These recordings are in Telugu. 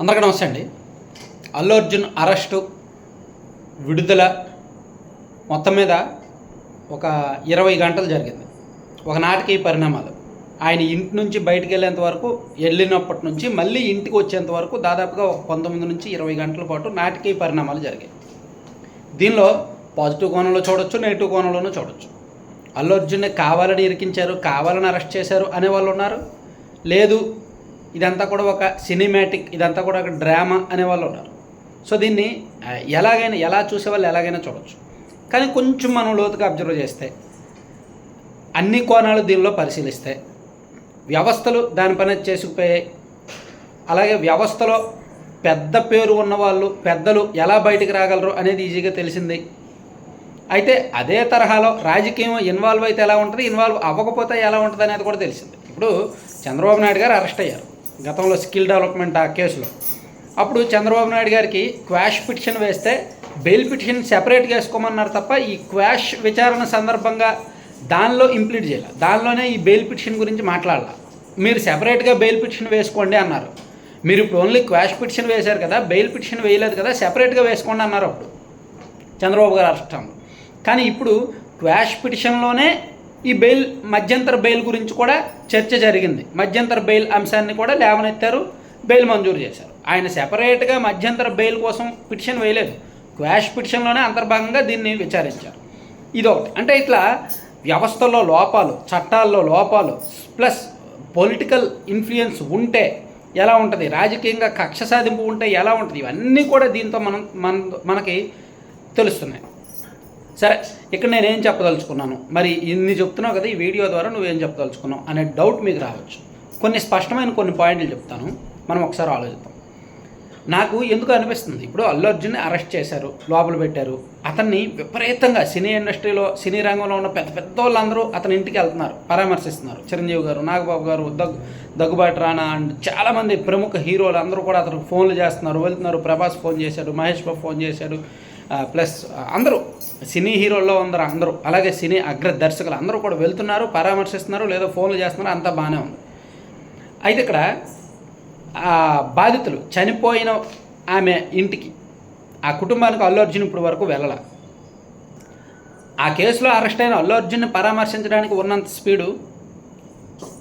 అందరికీ నమస్తే అండి. అల్లు అర్జున్ అరెస్టు విడుదల మొత్తం మీద ఒక ఇరవై గంటలు జరిగింది. ఒక నాటికి పరిణామాలు. ఆయన ఇంటి నుంచి బయటికి వెళ్ళేంత వరకు వెళ్ళినప్పటి నుంచి మళ్ళీ ఇంటికి వచ్చేంత వరకు దాదాపుగా ఒక పంతొమ్మిది నుంచి ఇరవై గంటల పాటు నాటికీ పరిణామాలు జరిగాయి. దీనిలో పాజిటివ్ కోణంలో చూడొచ్చు నెగిటివ్ కోణంలోనూ చూడొచ్చు. అల్లు అర్జున్ని కావాలని ఇరికించారు కావాలని అరెస్ట్ చేశారు అనే వాళ్ళు ఉన్నారు. లేదు ఇదంతా కూడా ఒక సినిమాటిక్ ఇదంతా కూడా ఒక డ్రామా అనే వాళ్ళు ఉన్నారు. సో దీన్ని ఎలాగైనా ఎలా చూసే వాళ్ళు ఎలాగైనా చూడవచ్చు కానీ కొంచెం మనం లోతుగా అబ్జర్వ్ చేస్తే అన్ని కోణాలు దీనిలో పరిశీలిస్తే వ్యవస్థలు దానిపైన చేసుకుపోయాయి. అలాగే వ్యవస్థలో పెద్ద పేరు ఉన్న వాళ్ళు పెద్దలు ఎలా బయటికి రాగలరు అనేది ఈజీగా తెలిసింది. అయితే అదే తరహాలో రాజకీయం ఇన్వాల్వ్ అయితే ఎలా ఉంటుంది ఇన్వాల్వ్ అవ్వకపోతే ఎలా ఉంటుంది అనేది కూడా తెలిసింది. ఇప్పుడు చంద్రబాబు నాయుడు గారు అరెస్ట్ అయ్యారు. గతంలో స్కిల్ డెవలప్మెంట్ ఆ కేసులో. అప్పుడు చంద్రబాబు నాయుడు గారికి క్వాష్ పిటిషన్ వేస్తే బెయిల్ పిటిషన్ సెపరేట్గా వేసుకోమన్నారు తప్ప ఈ క్వాష్ విచారణ సందర్భంగా దానిలో ఇంప్లీట్ చేయాలి. దానిలోనే ఈ బెయిల్ పిటిషన్ గురించి మాట్లాడాల. మీరు సెపరేట్గా బెయిల్ పిటిషన్ వేసుకోండి అన్నారు. మీరు ఇప్పుడు ఓన్లీ క్వాష్ పిటిషన్ వేశారు కదా బెయిల్ పిటిషన్ వేయలేదు కదా సెపరేట్గా వేసుకోండి అన్నారు అప్పుడు చంద్రబాబు గారు అరెస్టంలో కానీ ఇప్పుడు క్వాష్ పిటిషన్లోనే ఈ బెయిల్ మధ్యంతర బెయిల్ గురించి కూడా చర్చ జరిగింది. మధ్యంతర బెయిల్ అంశాన్ని కూడా లేవనెత్తారు బెయిల్ మంజూరు చేశారు. ఆయన సెపరేట్గా మధ్యంతర బెయిల్ కోసం పిటిషన్ వేయలేదు. క్వాష్ పిటిషన్లోనే అంతర్భాగంగా దీన్ని విచారించారు. ఇదొకటి. అంటే ఇట్లా వ్యవస్థలో లోపాలు చట్టాల్లో లోపాలు ప్లస్ పొలిటికల్ ఇన్ఫ్లుయెన్స్ ఉంటే ఎలా ఉంటుంది? రాజకీయంగా కక్ష సాధింపు ఉంటే ఎలా ఉంటుంది? ఇవన్నీ కూడా దీంతో మనం మన మనకి తెలుస్తున్నాయి. సరే ఇక్కడ నేనేం చెప్పదలుచుకున్నాను? మరి ఇన్ని చెప్తున్నావు కదా ఈ వీడియో ద్వారా నువ్వేం చెప్పదలుచుకున్నావు అనే డౌట్ మీకు రావచ్చు. కొన్ని స్పష్టమైన కొన్ని పాయింట్లు చెప్తాను. మనం ఒకసారి ఆలోచిద్దాం. నాకు ఎందుకు అనిపిస్తుంది? ఇప్పుడు అల్లు అర్జున్ని అరెస్ట్ చేశారు లోపల పెట్టారు. అతన్ని విపరీతంగా సినీ ఇండస్ట్రీలో సినీ రంగంలో ఉన్న పెద్ద పెద్ద వాళ్ళందరూ అతని ఇంటికి వెళ్తున్నారు పరామర్శిస్తున్నారు. చిరంజీవి గారు నాగబాబు గారు దగ్గు దగ్గుబాటి రాణా అండ్ చాలామంది ప్రముఖ హీరోలు అందరూ కూడా అతనికి ఫోన్లు చేస్తున్నారు వెళ్తున్నారు. ప్రభాస్ ఫోన్ చేశాడు మహేష్ బాబు ఫోన్ చేశాడు. ప్లస్ అందరూ సినీ హీరోల్లో ఉన్నారు అందరూ. అలాగే సినీ అగ్ర దర్శకులు అందరూ కూడా వెళ్తున్నారు పరామర్శిస్తున్నారు లేదా ఫోన్లు చేస్తున్నారు అంతా బాగానే ఉంది. అయితే ఇక్కడ ఆ బాధితులు చనిపోయిన ఆమె ఇంటికి ఆ కుటుంబానికి అల్లు అర్జున్ ఇప్పుడు వరకు వెళ్ళాల. ఆ కేసులో అరెస్ట్ అయిన అల్లు అర్జున్ని పరామర్శించడానికి ఉన్నంత స్పీడు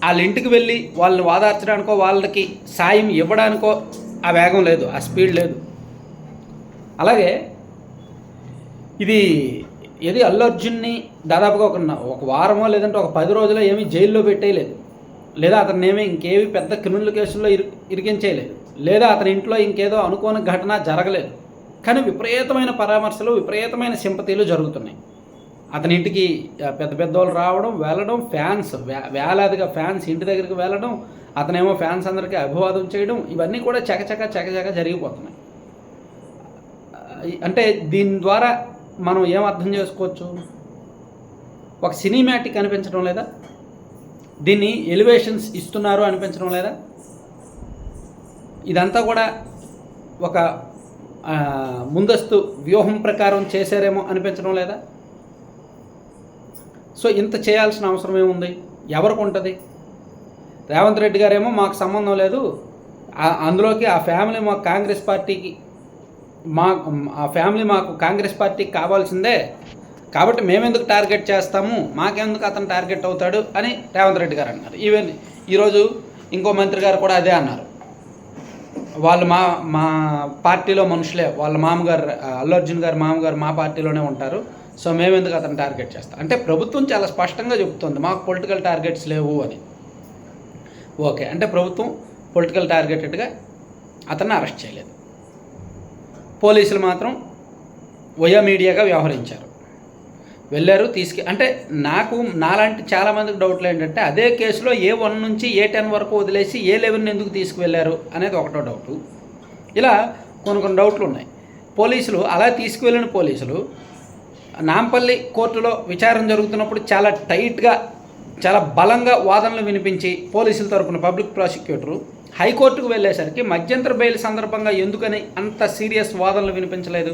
వాళ్ళ ఇంటికి వెళ్ళి వాళ్ళని వాదార్చడానికో వాళ్ళకి సాయం ఇవ్వడానికో ఆ వేగం లేదు ఆ స్పీడ్ లేదు. అలాగే ఇది ఏది అల్లు అర్జున్ని దాదాపుగా ఒక ఒక వారమో లేదంటే ఒక పది రోజులో ఏమీ జైల్లో పెట్టేయలేదు. లేదా అతను ఏమీ ఇంకేమి పెద్ద క్రిమినల్ కేసుల్లో ఇరి ఇరికించేయలేదు. లేదా అతని ఇంట్లో ఇంకేదో అనుకోని ఘటన జరగలేదు. కానీ విపరీతమైన పరామర్శలు విపరీతమైన సింపతీలు జరుగుతున్నాయి. అతని ఇంటికి పెద్ద పెద్ద వాళ్ళు రావడం వెళ్ళడం ఫ్యాన్స్ వే- వేలాదిగా ఫ్యాన్స్ ఇంటి దగ్గరికి వెళ్ళడం అతనేమో ఫ్యాన్స్ అందరికీ అభివాదం చేయడం ఇవన్నీ కూడా చకచక చకచక జరిగిపోతున్నాయి. అంటే దీని ద్వారా మనం ఏం అర్థం చేసుకోవచ్చు? ఒక సినిమాటిక్ అనిపించడం లేదా? దీన్ని ఎలివేషన్స్ ఇస్తున్నారు అనిపించడం లేదా? ఇదంతా కూడా ఒక ముందస్తు వ్యూహం ప్రకారం చేశారేమో అనిపించడం లేదా? సో ఇంత చేయాల్సిన అవసరం ఏముంది? ఎవరికి ఉంటుంది? రేవంత్ రెడ్డి గారేమో మాకు సంబంధం లేదు. అందులోకి ఆ ఫ్యామిలీ మాకు కాంగ్రెస్ పార్టీకి మా ఆ ఫ్యామిలీ మాకు కాంగ్రెస్ పార్టీకి కావాల్సిందే. కాబట్టి మేమెందుకు టార్గెట్ చేస్తాము? మాకెందుకు అతను టార్గెట్ అవుతాడు? అని రేవంత్ రెడ్డి గారు అన్నారు. ఈవెన్ ఈరోజు ఇంకో మంత్రి గారు కూడా అదే అన్నారు. వాళ్ళు మా మా పార్టీలో మనుషులే. వాళ్ళ మామగారు అల్లు అర్జున్ గారు మామగారు మా పార్టీలోనే ఉంటారు. సో మేమెందుకు అతను టార్గెట్ చేస్తాం? అంటే ప్రభుత్వం చాలా స్పష్టంగా చెబుతుంది. మాకు పొలిటికల్ టార్గెట్స్ లేవు అని. ఓకే. అంటే ప్రభుత్వం పొలిటికల్ టార్గెటెడ్గా అతన్ని అరెస్ట్ చేయలేదు. పోలీసులు మాత్రం వయో మీడియాగా వ్యవహరించారు. వెళ్ళారు తీసుకు అంటే నాకు నాలాంటి చాలామందికి డౌట్లు ఏంటంటే అదే కేసులో ఏ వన్ నుంచి ఏ టెన్ వరకు వదిలేసి ఏ లెవెన్ ఎందుకు తీసుకువెళ్ళారు అనేది ఒకటో డౌటు. ఇలా కొన్ని కొన్ని డౌట్లు ఉన్నాయి. పోలీసులు అలా తీసుకువెళ్ళిన పోలీసులు నాంపల్లి కోర్టులో విచారణ జరుగుతున్నప్పుడు చాలా టైట్గా చాలా బలంగా వాదనలు వినిపించి పోలీసుల తరపున పబ్లిక్ ప్రాసిక్యూటరు హైకోర్టుకు వెళ్ళేసరికి మధ్యంతర బెయిల్ సందర్భంగా ఎందుకని అంత సీరియస్ వాదనలు వినిపించలేదు?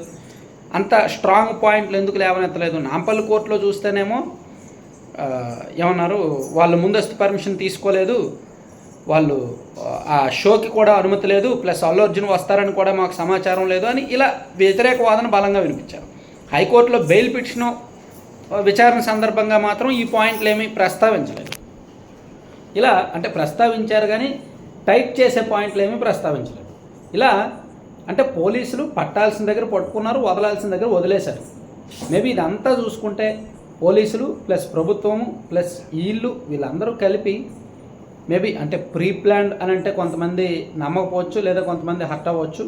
అంత స్ట్రాంగ్ పాయింట్లు ఎందుకు లేవనెత్తలేదు? నాంపల్లి కోర్టులో చూస్తేనేమో ఏమన్నారు? వాళ్ళు ముందస్తు పర్మిషన్ తీసుకోలేదు. వాళ్ళు ఆ షోకి కూడా అనుమతి లేదు. ప్లస్ అల్లు అర్జున్ వస్తారని కూడా మాకు సమాచారం లేదు అని ఇలా వ్యతిరేక వాదన బలంగా వినిపించారు. హైకోర్టులో బెయిల్ పిటిషన్ విచారణ సందర్భంగా మాత్రం ఈ పాయింట్లు ఏమీ ప్రస్తావించలేదు. ఇలా అంటే ప్రస్తావించారు కానీ టైప్ చేసే పాయింట్లు ఏమీ ప్రస్తావించలేదు. ఇలా అంటే పోలీసులు పట్టాల్సిన దగ్గర పట్టుకున్నారు వదలాల్సిన దగ్గర వదిలేశారు. మేబీ ఇదంతా చూసుకుంటే పోలీసులు ప్లస్ ప్రభుత్వము ప్లస్ వీళ్ళు వీళ్ళందరూ కలిపి మేబీ అంటే ప్రీ ప్లాన్డ్ అని అంటే కొంతమంది నమ్మకపోవచ్చు లేదా కొంతమంది హర్ట్ అవ్వచ్చు.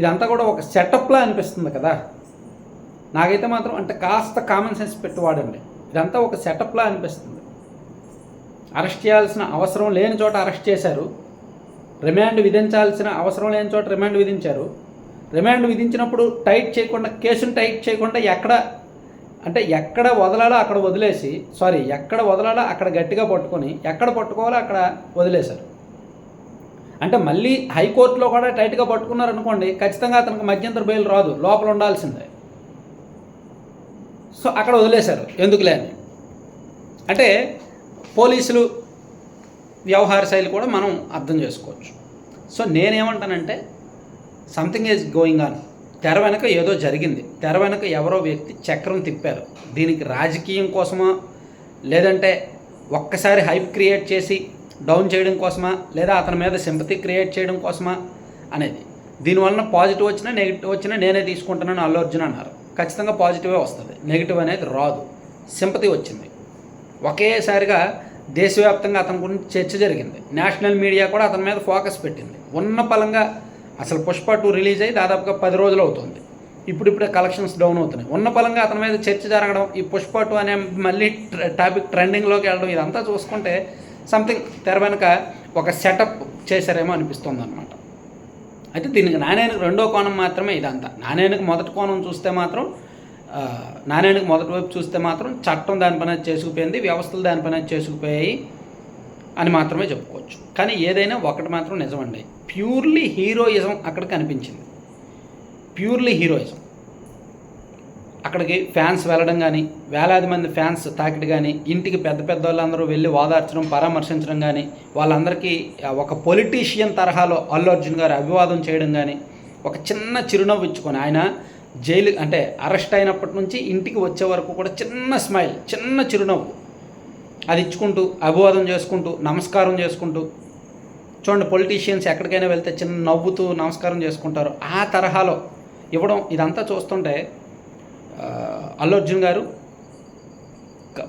ఇదంతా కూడా ఒక సెటప్లా అనిపిస్తుంది కదా. నాకైతే మాత్రం అంటే కాస్త కామన్ సెన్స్ పెట్టువాడండి. ఇదంతా ఒక సెటప్లా అనిపిస్తుంది. అరెస్ట్ చేయాల్సిన అవసరం లేని చోట అరెస్ట్ చేశారు. రిమాండ్ విధించాల్సిన అవసరం లేని చోట రిమాండ్ విధించారు. రిమాండ్ విధించినప్పుడు టైట్ చేయకుండా కేసును టైట్ చేయకుండా ఎక్కడ అంటే ఎక్కడ వదలాలో అక్కడ వదిలేసి సారీ ఎక్కడ వదలాలో అక్కడ గట్టిగా పట్టుకొని ఎక్కడ పట్టుకోవాలో అక్కడ వదిలేశారు. అంటే మళ్ళీ హైకోర్టులో కూడా టైట్గా పట్టుకున్నారనుకోండి ఖచ్చితంగా అతనికి మధ్యంతర బెయిల్ రాదు లోపల ఉండాల్సిందే. సో అక్కడ వదిలేశారు ఎందుకులే అని. అంటే పోలీసులు వ్యవహార శైలి కూడా మనం అర్థం చేసుకోవచ్చు. సో నేనేమంటానంటే సంథింగ్ ఈజ్ గోయింగ్ ఆన్ తెర వెనక ఏదో జరిగింది. తెర వెనక ఎవరో వ్యక్తి చక్రం తిప్పారు. దీనికి రాజకీయం కోసమా? లేదంటే ఒక్కసారి హైప్ క్రియేట్ చేసి డౌన్ చేయడం కోసమా? లేదా అతని మీద సింపతి క్రియేట్ చేయడం కోసమా? అనేది. దీనివలన పాజిటివ్ వచ్చినా నెగిటివ్ వచ్చినా నేనే తీసుకుంటానని అల్లు అర్జున్ అన్నారు. ఖచ్చితంగా పాజిటివే వస్తుంది. నెగిటివ్ అనేది రాదు. సింపతి వచ్చింది. ఒకేసారిగా దేశవ్యాప్తంగా అతని గురించి చర్చ జరిగింది. నేషనల్ మీడియా కూడా అతని మీద ఫోకస్ పెట్టింది. ఉన్న పలంగా అసలు పుష్ప టూ రిలీజ్ అయ్యి దాదాపుగా పది రోజులు అవుతుంది. ఇప్పుడిప్పుడే కలెక్షన్స్ డౌన్ అవుతున్నాయి. ఉన్న పలంగా అతని మీద చర్చ జరగడం ఈ పుష్ప టూ అనే మళ్ళీ టాపిక్ ట్రెండింగ్లోకి వెళ్ళడం ఇదంతా చూసుకుంటే సంథింగ్ తెర వెనుక ఒక సెటప్ చేశారేమో అనిపిస్తుంది అనమాట అయితే దీనికి నాణ్యానికి రెండో కోణం మాత్రమే ఇదంతా. నాణ్యానికి మొదటి కోణం చూస్తే మాత్రం నాణ్యానికి మొదటి వైపు చూస్తే మాత్రం చట్టం దానిపైన చేసుకుపోయింది వ్యవస్థలు దానిపైన చేసుకుపోయాయి అని మాత్రమే చెప్పుకోవచ్చు. కానీ ఏదైనా ఒకటి మాత్రం నిజమండి. ప్యూర్లీ హీరోయిజం అక్కడ కనిపించింది. Purely heroism. అక్కడికి ఫ్యాన్స్ వెళ్ళడం కానీ వేలాది మంది ఫ్యాన్స్ తాకిడి కానీ ఇంటికి పెద్ద పెద్ద వాళ్ళందరూ వెళ్ళి వాదార్చడం పరామర్శించడం కానీ వాళ్ళందరికీ ఒక పొలిటీషియన్ తరహాలో అల్లు అర్జున్ గారు అభివాదం చేయడం కానీ ఒక చిన్న చిరునవ్వు ఇచ్చుకొని ఆయన జైలు అంటే అరెస్ట్ అయినప్పటి నుంచి ఇంటికి వచ్చే వరకు కూడా చిన్న స్మైల్ చిన్న చిరునవ్వు. అది ఇచ్చుకుంటూ అభివాదం చేసుకుంటూ నమస్కారం చేసుకుంటూ చూడండి పొలిటీషియన్స్ ఎక్కడికైనా వెళ్తే చిన్న నవ్వుతూ నమస్కారం చేసుకుంటారు. ఆ తరహాలో ఇవ్వడం ఇదంతా చూస్తుంటే అల్లు అర్జున్ గారు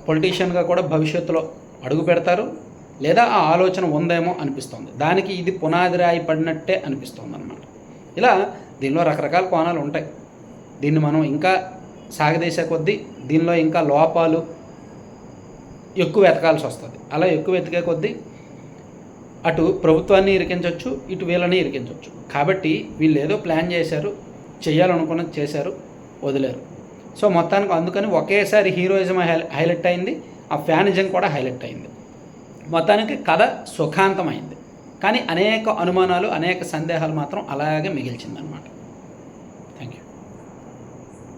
పొలిటీషియన్గా కూడా భవిష్యత్తులో అడుగు పెడతారు. లేదా ఆ ఆలోచన ఉందేమో అనిపిస్తుంది. దానికి ఇది పునాది రాయి పడినట్టే అనిపిస్తుంది అనమాట ఇలా దీనిలో రకరకాల కోణాలు ఉంటాయి. దీన్ని మనం ఇంకా సాగదీసే కొద్దీ దీనిలో ఇంకా లోపాలు ఎక్కువ వెతకాల్సి వస్తుంది. అలా ఎక్కువ వెతికే కొద్దీ అటు ప్రభుత్వాన్ని ఇరికించవచ్చు ఇటు వీళ్ళని ఇరికించవచ్చు కాబట్టి వీళ్ళు ఏదో ప్లాన్ చేశారు చేయాలనుకున్నది చేశారు వదిలేరు. సో మొత్తానికి అందుకని ఒకేసారి హీరోయిజం హై- హైలైట్ అయింది ఆ ఫ్యానిజం కూడా హైలైట్ అయింది. మొత్తానికి కథ సుఖాంతమైంది. కానీ అనేక అనుమానాలు అనేక సందేహాలు మాత్రం అలాగే మిగిల్చిందనమాట